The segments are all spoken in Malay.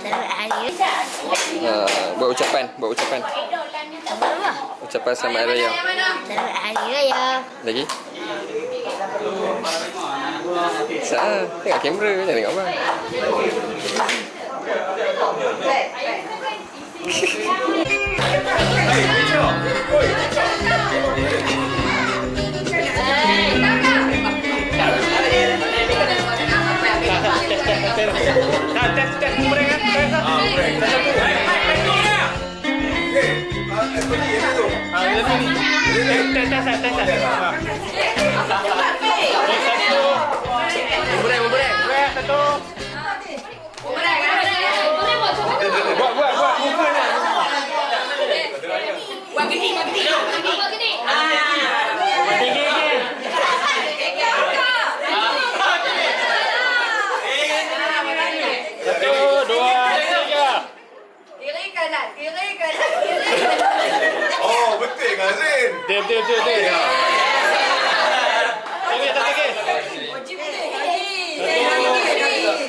Uh, buat ucapan, buat ucapan. Apa? Ucapan selamat hari raya. Selamat Hari Raya. Lagi? Sah, tengok kamera jangan tengok あやめに出た出た出た出た Satu. Umrah, umrah. Satu. Umrah, umrah. Umrah, umrah. Kanan. Oh, betul kan Zin? Betul, betul, betul. betul. Lagi, tak lagi.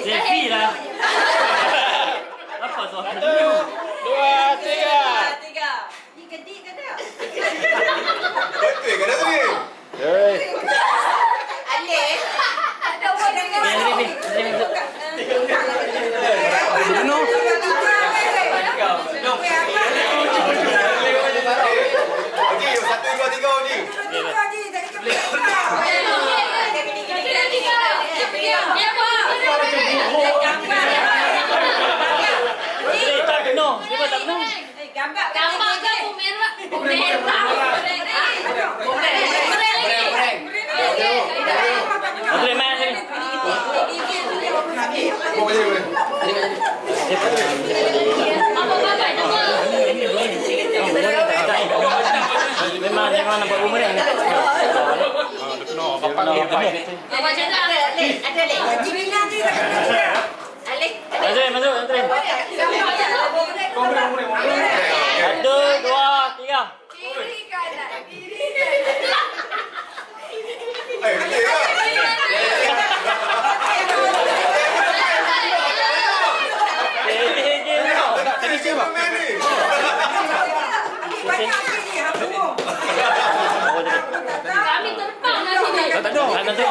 Selfie lah. Apa tu? Satu, dua, tiga. Betul kan Zin? Hei. Alif. Ada orang dengar. Yang lebih, yang lebih. Okey, satu, dua, tiga, Oji. Eh, tak penuh. Dia pun tak penuh. Gambar gambar ke bumerang? Bumerang. Boleh main sini. Oh? Ada. Masuk, masuk, Antrin. Satu, dua, tiga. Kiri kanan, kiri kanan. Eh, betul kan? Eh, eh, eh. Tadi. Tak. Tak ada.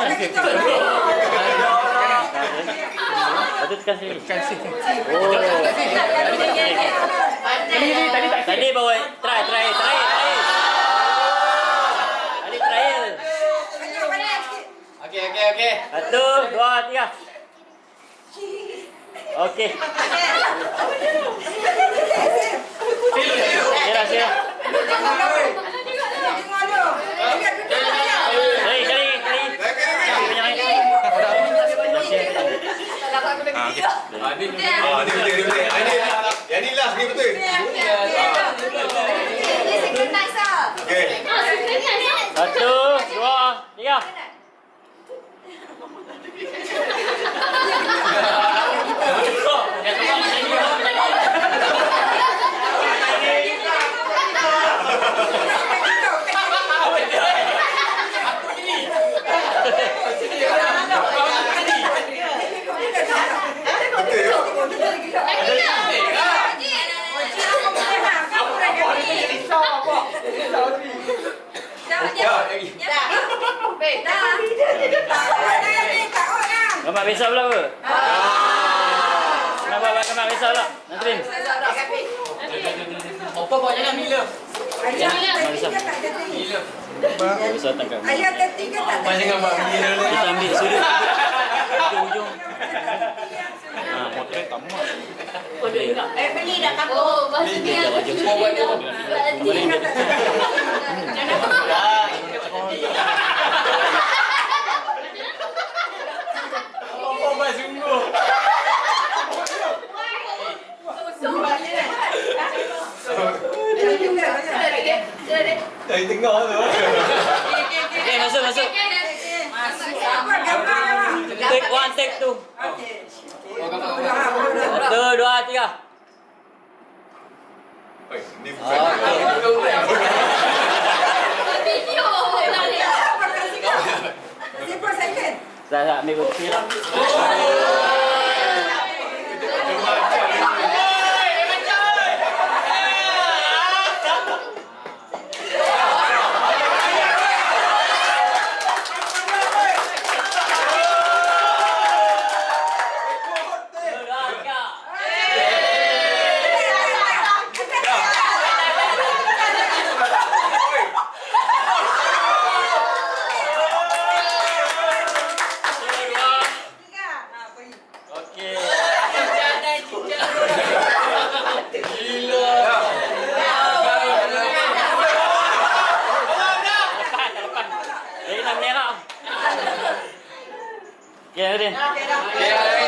Satu tekan sini. Tekan sini. Oh. Tadi bawa try, try, try, try. Tadi trial. Okey, okey, okey. Satu, dua, tiga. Okey. Sila, sila. Ah, ni betul, ni betul. Ah, ni, yang ni last ni betul. Okey. Satu, dua, tiga. Betul kan? Gambar besar pula apa? Gambar gambar besar pula. Nanti. Apa buat jangan bila? Besar tangkap. Ayah ketiga tak Apa jangan buat bila ni? Kita ambil sudut ujung ujung. Ha, Potret tamat. Eh beli dah kampung. Oh, bahasa dia. Oh, buat dia. Apa buat sungguh? Dari tengah tu. Okey, masuk masuk. Take one, take two. Satu, dua, tiga. Eh, Ni bukan. Okey. Video. Tak, tak, ambil kopi 给点，给点，给点。